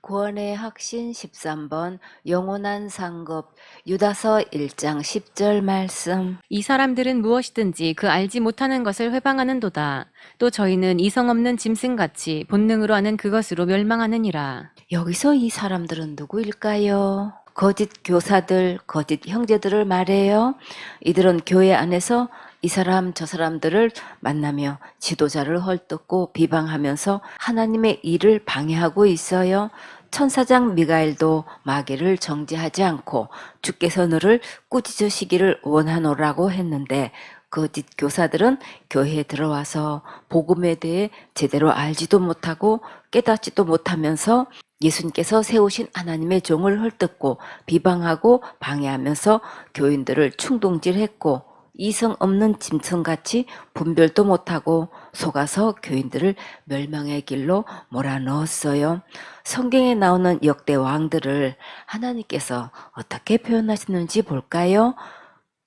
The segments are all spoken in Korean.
구원의 확신 13번 영원한 상급 유다서 1장 10절 말씀 이 사람들은 무엇이든지 그 알지 못하는 것을 회방하는도다. 또 저희는 이성 없는 짐승같이 본능으로 하는 그것으로 멸망하느니라. 여기서 이 사람들은 누구일까요? 거짓 교사들, 거짓 형제들을 말해요. 이들은 교회 안에서 이 사람 저 사람들을 만나며 지도자를 헐뜯고 비방하면서 하나님의 일을 방해하고 있어요. 천사장 미가엘도 마귀를 정지하지 않고 주께서 너를 꾸짖으시기를 원하노라고 했는데 거짓 교사들은 교회에 들어와서 복음에 대해 제대로 알지도 못하고 깨닫지도 못하면서 예수님께서 세우신 하나님의 종을 헐뜯고 비방하고 방해하면서 교인들을 충동질했고 이성 없는 짐승같이 분별도 못하고 속아서 교인들을 멸망의 길로 몰아넣었어요. 성경에 나오는 역대 왕들을 하나님께서 어떻게 표현하시는지 볼까요?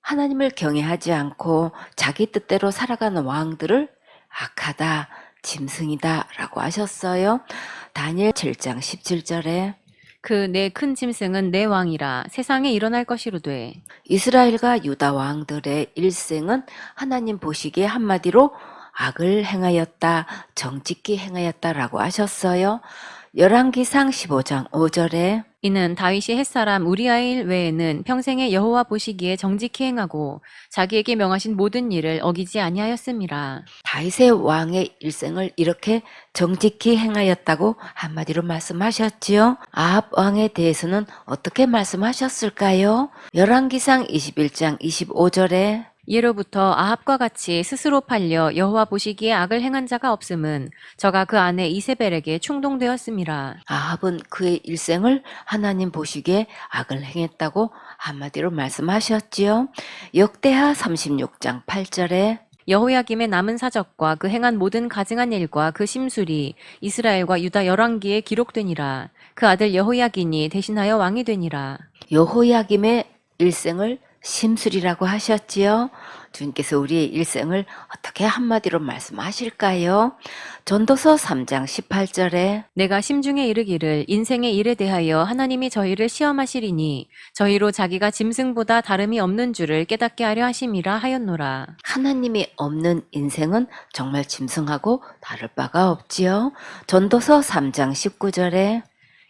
하나님을 경외하지 않고 자기 뜻대로 살아가는 왕들을 악하다, 짐승이다 라고 하셨어요. 다니엘 7장 17절에 그 내 큰 짐승은 내 왕이라 세상에 일어날 것이로되 이스라엘과 유다 왕들의 일생은 하나님 보시기에 한마디로 악을 행하였다, 정직히 행하였다라고 하셨어요. 열왕기상 15장 5절에 이는 다윗이 햇사람 우리아의 일 외에는 평생에 여호와 보시기에 정직히 행하고 자기에게 명하신 모든 일을 어기지 아니하였음이라. 다윗의 왕의 일생을 이렇게 정직히 행하였다고 한마디로 말씀하셨지요. 아합 왕에 대해서는 어떻게 말씀하셨을까요? 열왕기상 21장 25절에 예로부터 아합과 같이 스스로 팔려 여호와 보시기에 악을 행한 자가 없음은 저가 그 아내 이세벨에게 충동되었음이라. 아합은 그의 일생을 하나님 보시기에 악을 행했다고 한마디로 말씀하셨지요. 역대하 36장 8절에 여호야김의 남은 사적과 그 행한 모든 가증한 일과 그 심술이 이스라엘과 유다 열왕기에 기록되니라. 그 아들 여호야긴이 대신하여 왕이 되니라. 여호야김의 일생을 심술이라고 하셨지요. 주님께서 우리의 일생을 어떻게 한마디로 말씀하실까요? 전도서 3장 18절에 내가 심중에 이르기를 인생의 일에 대하여 하나님이 저희를 시험하시리니 저희로 자기가 짐승보다 다름이 없는 줄을 깨닫게 하려 하심이라 하였노라. 하나님이 없는 인생은 정말 짐승하고 다를 바가 없지요. 전도서 3장 19절에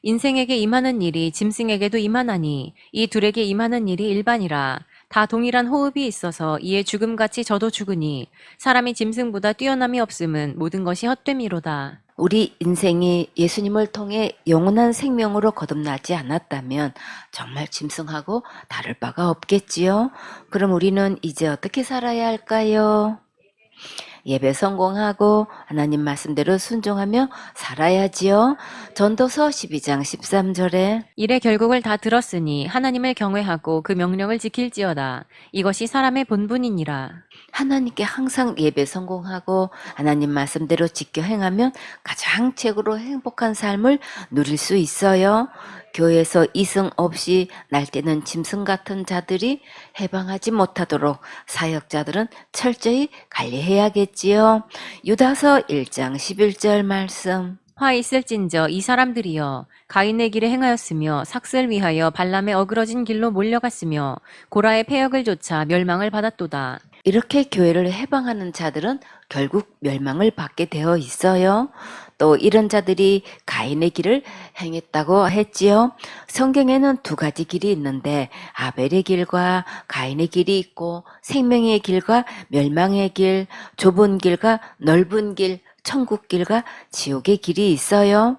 인생에게 임하는 일이 짐승에게도 임하나니 이 둘에게 임하는 일이 일반이라 다 동일한 호흡이 있어서 이에 죽음같이 저도 죽으니 사람이 짐승보다 뛰어남이 없음은 모든 것이 헛됨이로다. 우리 인생이 예수님을 통해 영원한 생명으로 거듭나지 않았다면 정말 짐승하고 다를 바가 없겠지요. 그럼 우리는 이제 어떻게 살아야 할까요? 예배 성공하고 하나님 말씀대로 순종하며 살아야지요. 전도서 12장 13절에 이래 결국을 다 들었으니 하나님을 경외하고 그 명령을 지킬지어다. 이것이 사람의 본분이니라. 하나님께 항상 예배 성공하고 하나님 말씀대로 지켜 행하면 가장 최고로 행복한 삶을 누릴 수 있어요. 교회에서 이승 없이 날뛰는 짐승 같은 자들이 해방하지 못하도록 사역자들은 철저히 관리해야겠지요. 유다서 1장 11절 말씀. 화 있을진저 이 사람들이여 가인의 길에 행하였으며 삭슬 위하여 발람의 어그러진 길로 몰려갔으며 고라의 폐역을 조차 멸망을 받았도다. 이렇게 교회를 해방하는 자들은 결국 멸망을 받게 되어 있어요. 또 이런 자들이 가인의 길을 행했다고 했지요. 성경에는 두 가지 길이 있는데 아벨의 길과 가인의 길이 있고 생명의 길과 멸망의 길, 좁은 길과 넓은 길, 천국 길과 지옥의 길이 있어요.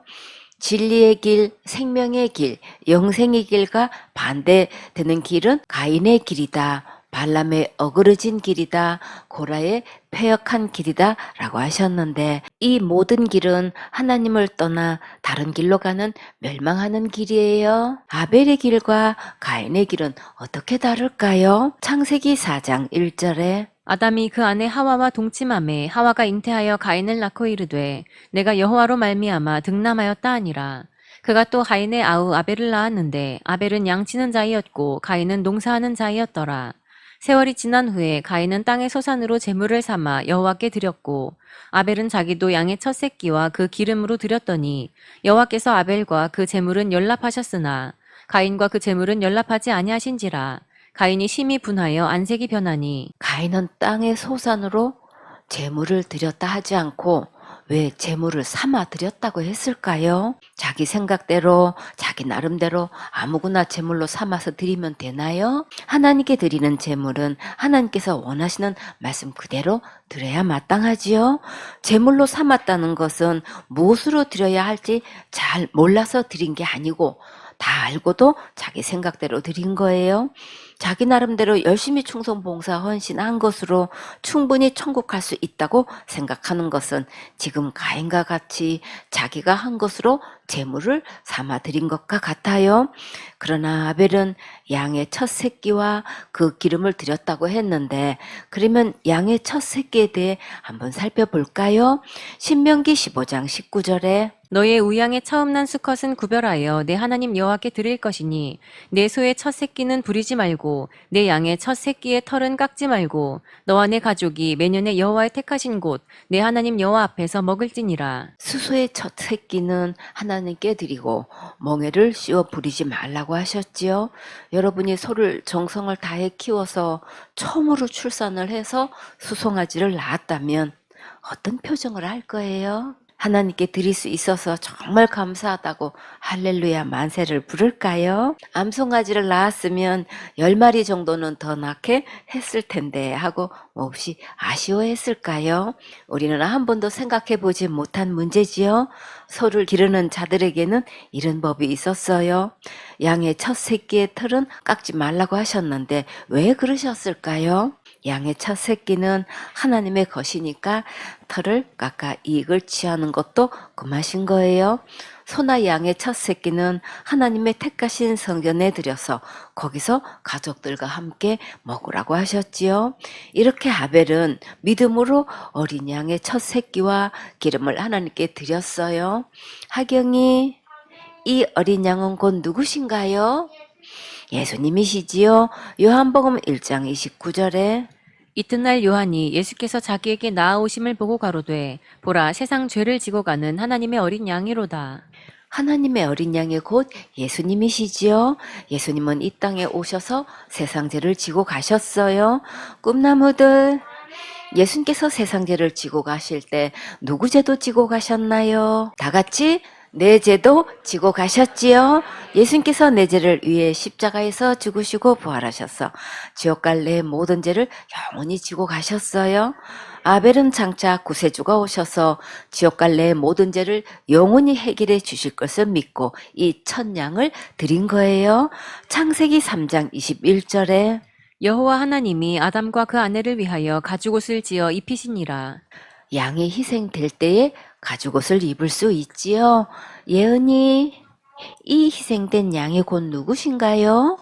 진리의 길, 생명의 길, 영생의 길과 반대되는 길은 가인의 길이다. 발람의 어그러진 길이다. 고라의 폐역한 길이다. 라고 하셨는데 이 모든 길은 하나님을 떠나 다른 길로 가는 멸망하는 길이에요. 아벨의 길과 가인의 길은 어떻게 다를까요? 창세기 4장 1절에 아담이 그 아내 하와와 동침함에 하와가 잉태하여 가인을 낳고 이르되 내가 여호와로 말미암아 득남하였다 하니라. 그가 또 가인의 아우 아벨을 낳았는데 아벨은 양치는 자이었고 가인은 농사하는 자이었더라. 세월이 지난 후에 가인은 땅의 소산으로 제물을 삼아 여호와께 드렸고 아벨은 자기도 양의 첫 새끼와 그 기름으로 드렸더니 여호와께서 아벨과 그 제물은 연락하셨으나 가인과 그 제물은 연락하지 아니하신지라 가인이 심히 분하여 안색이 변하니 가인은 땅의 소산으로 재물을 드렸다 하지 않고 왜 재물을 삼아 드렸다고 했을까요? 자기 생각대로 자기 나름대로 아무거나 재물로 삼아서 드리면 되나요? 하나님께 드리는 재물은 하나님께서 원하시는 말씀 그대로 드려야 마땅하지요. 재물로 삼았다는 것은 무엇으로 드려야 할지 잘 몰라서 드린 게 아니고 다 알고도 자기 생각대로 드린 거예요. 자기 나름대로 열심히 충성 봉사 헌신한 것으로 충분히 천국 갈 수 있다고 생각하는 것은 지금 가인과 같이 자기가 한 것으로 재물을 삼아 드린 것과 같아요. 그러나 아벨은 양의 첫 새끼와 그 기름을 드렸다고 했는데 그러면 양의 첫 새끼에 대해 한번 살펴볼까요? 신명기 15장 19절에 너의 우양의 처음 난 수컷은 구별하여 내 하나님 여호와께 드릴 것이니 내 소의 첫 새끼는 부리지 말고 내 양의 첫 새끼의 털은 깎지 말고 너와 내 가족이 매년에 여호와의 택하신 곳 내 하나님 여호와 앞에서 먹을지니라 수소의 첫 새끼는 하나님께 드리고 멍에를 씌워 부리지 말라고 하셨지요. 여러분이 소를 정성을 다해 키워서 처음으로 출산을 해서 수송아지를 낳았다면 어떤 표정을 할 거예요? 하나님께 드릴 수 있어서 정말 감사하다고 할렐루야 만세를 부를까요? 암송아지를 낳았으면 열 마리 정도는 더 낳게 했을 텐데 하고 몹시 아쉬워했을까요? 우리는 한 번도 생각해 보지 못한 문제지요. 소를 기르는 자들에게는 이런 법이 있었어요. 양의 첫 새끼의 털은 깎지 말라고 하셨는데 왜 그러셨을까요? 양의 첫 새끼는 하나님의 것이니까 털을 깎아 이익을 취하는 것도 금하신 거예요. 소나 양의 첫 새끼는 하나님의 택하신 성전에 들여서 거기서 가족들과 함께 먹으라고 하셨지요. 이렇게 아벨은 믿음으로 어린 양의 첫 새끼와 기름을 하나님께 드렸어요. 하경이 이 어린 양은 곧 누구신가요? 예수님이시지요. 요한복음 1장 29절에 이튿날 요한이 예수께서 자기에게 나아오심을 보고 가로되 보라 세상 죄를 지고 가는 하나님의 어린 양이로다 하나님의 어린 양이 곧 예수님이시지요. 예수님은 이 땅에 오셔서 세상 죄를 지고 가셨어요. 꿈나무들 예수님께서 세상 죄를 지고 가실 때 누구 죄도 지고 가셨나요? 다 같이 내 죄도 지고 가셨지요. 예수님께서 내 죄를 위해 십자가에서 죽으시고 부활하셔서 지옥 갈 내 모든 죄를 영원히 지고 가셨어요. 아벨은 장차 구세주가 오셔서 지옥 갈 내 모든 죄를 영원히 해결해 주실 것을 믿고 이 천냥을 드린 거예요. 창세기 3장 21절에 여호와 하나님이 아담과 그 아내를 위하여 가죽옷을 지어 입히시니라 양이 희생될 때에 가죽옷을 입을 수 있지요. 예은이, 이 희생된 양이 곧 누구신가요?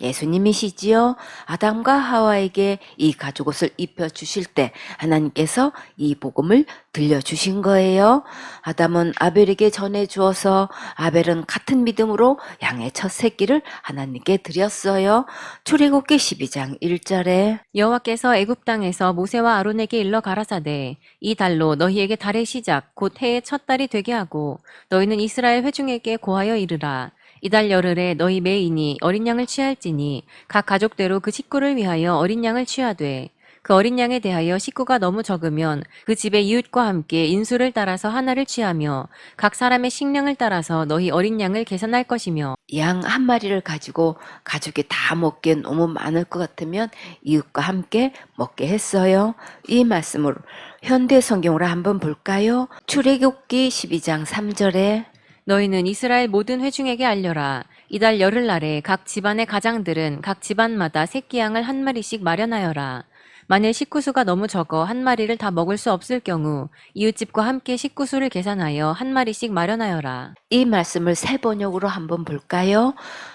예수님이시지요. 아담과 하와에게 이 가죽옷을 입혀 주실 때 하나님께서 이 복음을 들려 주신 거예요. 아담은 아벨에게 전해 주어서 아벨은 같은 믿음으로 양의 첫 새끼를 하나님께 드렸어요. 출애굽기 12장 1절에 여호와께서 애굽 땅에서 모세와 아론에게 일러 가라사대 이 달로 너희에게 달의 시작 곧 해의 첫 달이 되게 하고 너희는 이스라엘 회중에게 고하여 이르라 이달 열흘에 너희 매인이 어린 양을 취할지니 각 가족대로 그 식구를 위하여 어린 양을 취하되 그 어린 양에 대하여 식구가 너무 적으면 그 집의 이웃과 함께 인수를 따라서 하나를 취하며 각 사람의 식량을 따라서 너희 어린 양을 계산할 것이며 양 한 마리를 가지고 가족이 다 먹기엔 너무 많을 것 같으면 이웃과 함께 먹게 했어요. 이 말씀을 현대 성경으로 한번 볼까요? 출애굽기 12장 3절에 너희는 이스라엘 모든 회중에게 알려라. 이달 열흘날에 각 집안의 가장들은 각 집안마다 새끼 양을 한 마리씩 마련하여라. 만일 식구수가 너무 적어 한 마리를 다 먹을 수 없을 경우 이웃집과 함께 식구수를 계산하여 한 마리씩 마련하여라. 이 말씀을 세 번역으로 한번 볼까요?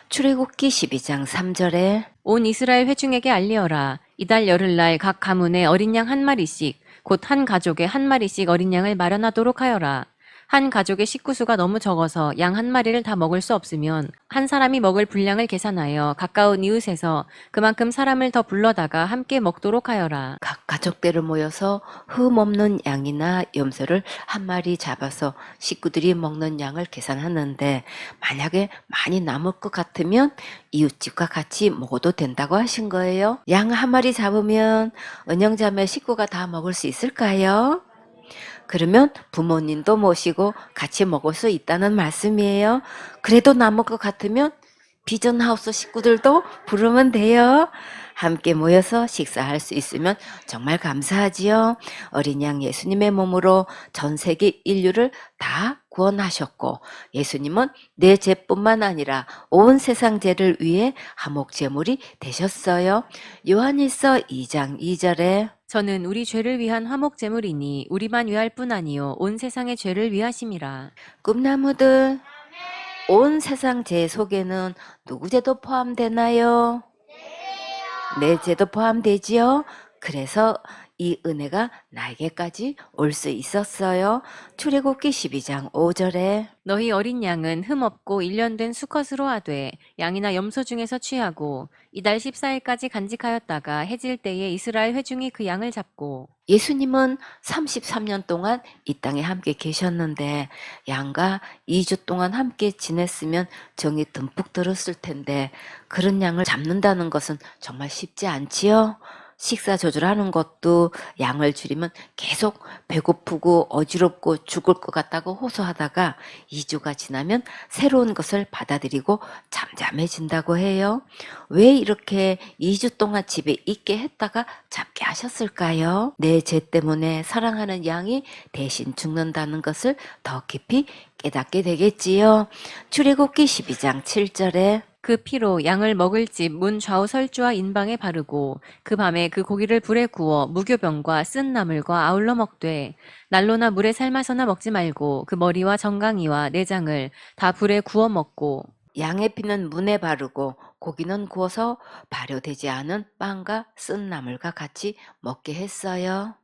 출애굽기 12장 3절에 온 이스라엘 회중에게 알리어라. 이달 열흘날 각 가문에 어린 양 한 마리씩 곧 한 가족에 한 마리씩 어린 양을 마련하도록 하여라. 한 가족의 식구수가 너무 적어서 양 한 마리를 다 먹을 수 없으면 한 사람이 먹을 분량을 계산하여 가까운 이웃에서 그만큼 사람을 더 불러다가 함께 먹도록 하여라. 각 가족대로 모여서 흠 없는 양이나 염소를 한 마리 잡아서 식구들이 먹는 양을 계산하는데 만약에 많이 남을 것 같으면 이웃집과 같이 먹어도 된다고 하신 거예요. 양 한 마리 잡으면 은영자매 식구가 다 먹을 수 있을까요? 그러면 부모님도 모시고 같이 먹을 수 있다는 말씀이에요. 그래도 남을 것 같으면 비전하우스 식구들도 부르면 돼요. 함께 모여서 식사할 수 있으면 정말 감사하지요. 어린 양 예수님의 몸으로 전 세계 인류를 다 구원하셨고 예수님은 내 죄뿐만 아니라 온 세상 죄를 위해 화목 제물이 되셨어요. 요한일서 2장 2절에 저는 우리 죄를 위한 화목 제물이니 우리만 위할 뿐 아니요 온 세상의 죄를 위하심이라. 꿈나무들 온 세상 죄 속에는 누구 죄도 포함되나요? 내 죄도 포함되지요. 그래서 이 은혜가 나에게까지 올 수 있었어요. 출애굽기 12장 5절에 너희 어린 양은 흠 없고 일련된 수컷으로 하되 양이나 염소 중에서 취하고 이달 14일까지 간직하였다가 해질 때에 이스라엘 회중이 그 양을 잡고 예수님은 33년 동안 이 땅에 함께 계셨는데 양과 2주 동안 함께 지냈으면 정이 듬뿍 들었을 텐데 그런 양을 잡는다는 것은 정말 쉽지 않지요. 식사 조절하는 것도 양을 줄이면 계속 배고프고 어지럽고 죽을 것 같다고 호소하다가 2주가 지나면 새로운 것을 받아들이고 잠잠해진다고 해요. 왜 이렇게 2주 동안 집에 있게 했다가 잡게 하셨을까요? 내 죄 때문에 사랑하는 양이 대신 죽는다는 것을 더 깊이 깨닫게 되겠지요. 출애굽기 12장 7절에 그 피로 양을 먹을 집 문 좌우 설주와 인방에 바르고 그 밤에 그 고기를 불에 구워 무교병과 쓴 나물과 아울러 먹되 난로나 물에 삶아서나 먹지 말고 그 머리와 정강이와 내장을 다 불에 구워 먹고 양의 피는 문에 바르고 고기는 구워서 발효되지 않은 빵과 쓴 나물과 같이 먹게 했어요.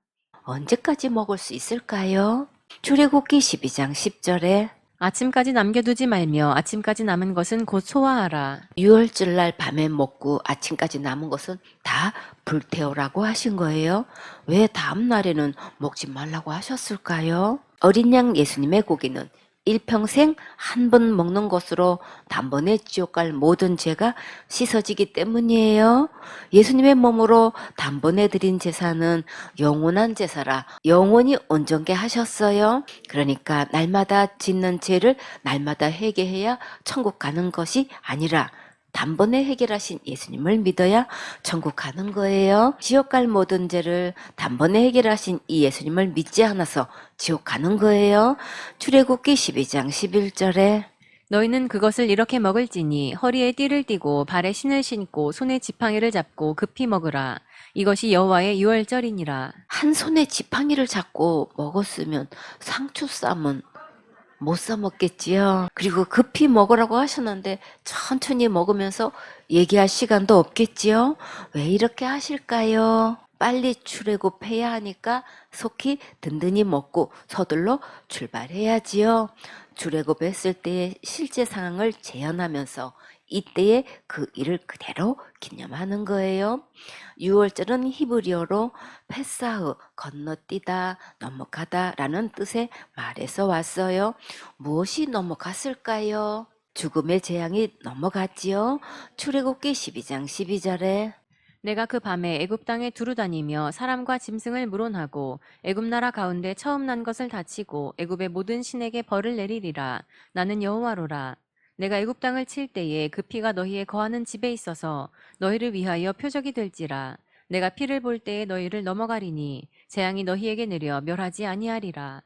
언제까지 먹을 수 있을까요? 출애굽기 12장 10절에 아침까지 남겨두지 말며 아침까지 남은 것은 곧 소화하라. 유월절 날 밤에 먹고 아침까지 남은 것은 다 불태우라고 하신 거예요. 왜 다음 날에는 먹지 말라고 하셨을까요? 어린 양 예수님의 고기는 일평생 한 번 먹는 것으로 단번에 지옥 갈 모든 죄가 씻어지기 때문이에요. 예수님의 몸으로 단번에 드린 제사는 영원한 제사라 영원히 온전케 하셨어요. 그러니까 날마다 짓는 죄를 날마다 회개해야 천국 가는 것이 아니라 단번에 해결하신 예수님을 믿어야 천국 가는 거예요. 지옥 갈 모든 죄를 단번에 해결하신 이 예수님을 믿지 않아서 지옥 가는 거예요. 출애굽기 12장 11절에 너희는 그것을 이렇게 먹을지니 허리에 띠를 띠고 발에 신을 신고 손에 지팡이를 잡고 급히 먹으라. 이것이 여호와의 유월절이니라. 한 손에 지팡이를 잡고 먹었으면 상추 쌈은 못사 먹겠지요. 그리고 급히 먹으라고 하셨는데 천천히 먹으면서 얘기할 시간도 없겠지요. 왜 이렇게 하실까요? 빨리 출애굽해야 하니까 속히 든든히 먹고 서둘러 출발해야지요. 출애굽했을 때의 실제 상황을 재현하면서 이때의 그 일을 그대로 기념하는 거예요. 6월절은 히브리어로 페사흐 건너뛰다 넘어가다라는 뜻의 말에서 왔어요. 무엇이 넘어갔을까요? 죽음의 재앙이 넘어갔지요. 출애굽기 12장 12절에 내가 그 밤에 애굽 땅에 두루 다니며 사람과 짐승을 물온하고 애굽 나라 가운데 처음 난 것을 다치고 애굽의 모든 신에게 벌을 내리리라. 나는 여호와로라. 내가 애굽 땅을 칠 때에 그 피가 너희의 거하는 집에 있어서 너희를 위하여 표적이 될지라. 내가 피를 볼 때에 너희를 넘어가리니 재앙이 너희에게 내려 멸하지 아니하리라.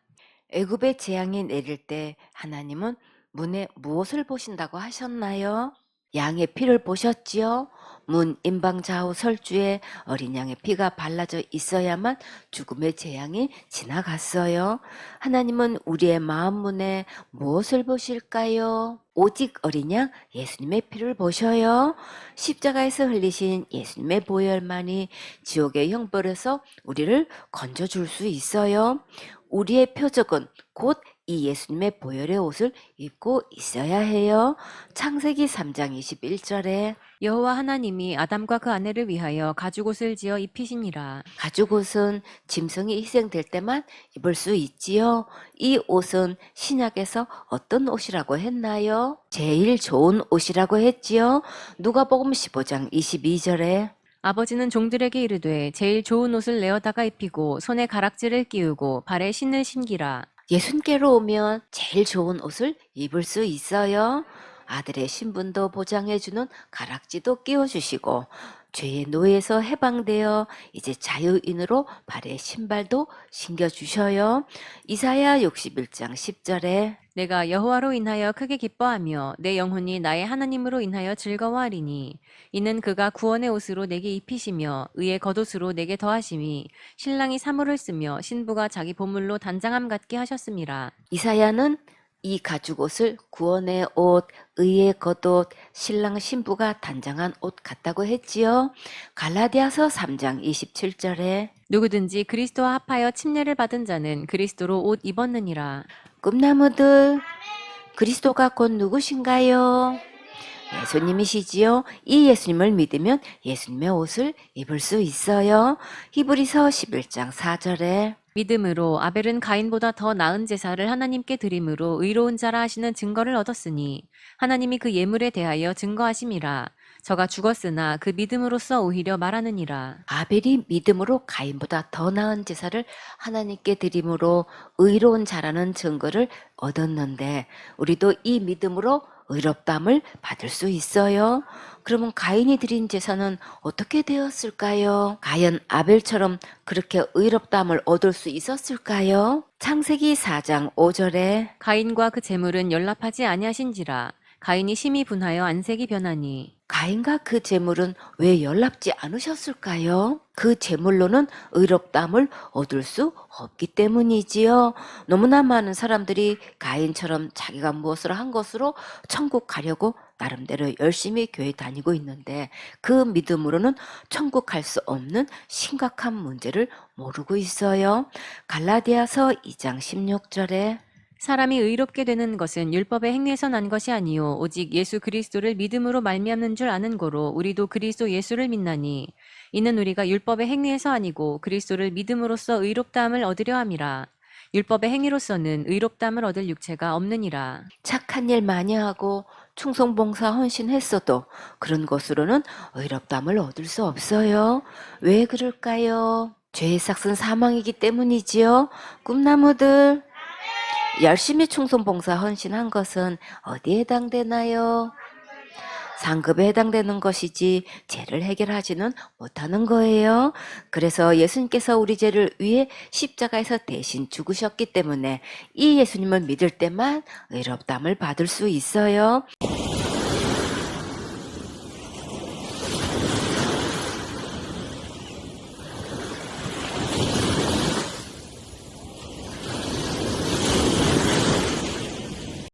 애굽의 재앙이 내릴 때 하나님은 문에 무엇을 보신다고 하셨나요? 양의 피를 보셨지요? 문 인방 좌우 설주에 어린 양의 피가 발라져 있어야만 죽음의 재앙이 지나갔어요. 하나님은 우리의 마음 문에 무엇을 보실까요? 오직 어린 양 예수님의 피를 보셔요. 십자가에서 흘리신 예수님의 보혈만이 지옥의 형벌에서 우리를 건져줄 수 있어요. 우리의 표적은 곧 이 예수님의 보혈의 옷을 입고 있어야 해요. 창세기 3장 21절에 여호와 하나님이 아담과 그 아내를 위하여 가죽옷을 지어 입히시니라. 가죽 옷은 짐승이 희생될 때만 입을 수 있지요. 이 옷은 신약에서 어떤 옷이라고 했나요? 제일 좋은 옷이라고 했지요. 누가복음 15장 22절에 아버지는 종들에게 이르되 제일 좋은 옷을 내어다가 입히고 손에 가락지를 끼우고 발에 신을 신기라. 예수님께로 오면 제일 좋은 옷을 입을 수 있어요. 아들의 신분도 보장해주는 가락지도 끼워주시고 죄의 노예에서 해방되어 이제 자유인으로 발에 신발도 신겨 주셔요. 이사야 61장 10절에 내가 여호와로 인하여 크게 기뻐하며 내 영혼이 나의 하나님으로 인하여 즐거워하리니 이는 그가 구원의 옷으로 내게 입히시며 의의 겉옷으로 내게 더하심이 신랑이 사물을 쓰며 신부가 자기 보물로 단장함 같게 하셨습니다. 이사야는 이 가죽 옷을 구원의 옷, 의의 겉옷, 신랑 신부가 단장한 옷 같다고 했지요. 갈라디아서 3장 27절에 누구든지 그리스도와 합하여 침례를 받은 자는 그리스도로 옷 입었느니라. 꿈나무들 그리스도가 곧 누구신가요? 예수님이시지요. 이 예수님을 믿으면 예수님의 옷을 입을 수 있어요. 히브리서 11장 4절에 믿음으로 아벨은 가인보다 더 나은 제사를 하나님께 드림으로 의로운 자라 하시는 증거를 얻었으니 하나님이 그 예물에 대하여 증거하심이라. 저가 죽었으나 그 믿음으로써 오히려 말하느니라. 아벨이 믿음으로 가인보다 더 나은 제사를 하나님께 드림으로 의로운 자라는 증거를 얻었는데 우리도 이 믿음으로 의롭담을 받을 수 있어요. 그러면 가인이 드린 제사는 어떻게 되었을까요? 과연 아벨처럼 그렇게 의롭담을 얻을 수 있었을까요? 창세기 4장 5절에 가인과 그 제물은 연락하지 아니하신지라. 가인이 심히 분하여 안색이 변하니 가인과 그 제물은 왜 연락지 않으셨을까요? 그 제물로는 의롭담을 얻을 수 없기 때문이지요. 너무나 많은 사람들이 가인처럼 자기가 무엇을 한 것으로 천국 가려고 나름대로 열심히 교회 다니고 있는데 그 믿음으로는 천국 갈 수 없는 심각한 문제를 모르고 있어요. 갈라디아서 2장 16절에 사람이 의롭게 되는 것은 율법의 행위에서 난 것이 아니요 오직 예수 그리스도를 믿음으로 말미암는 줄 아는 거로 우리도 그리스도 예수를 믿나니 이는 우리가 율법의 행위에서 아니고 그리스도를 믿음으로써 의롭다함을 얻으려 함이라 율법의 행위로서는 의롭다함을 얻을 육체가 없느니라 착한 일 많이 하고 충성봉사 헌신했어도 그런 것으로는 의롭담을 얻을 수 없어요. 왜 그럴까요? 죄의 삭은 사망이기 때문이지요. 꿈나무들 열심히 충성봉사 헌신한 것은 어디에 해당되나요? 상급에 해당되는 것이지 죄를 해결하지는 못하는 거예요. 그래서 예수님께서 우리 죄를 위해 십자가에서 대신 죽으셨기 때문에 이 예수님을 믿을 때만 의롭담을 받을 수 있어요.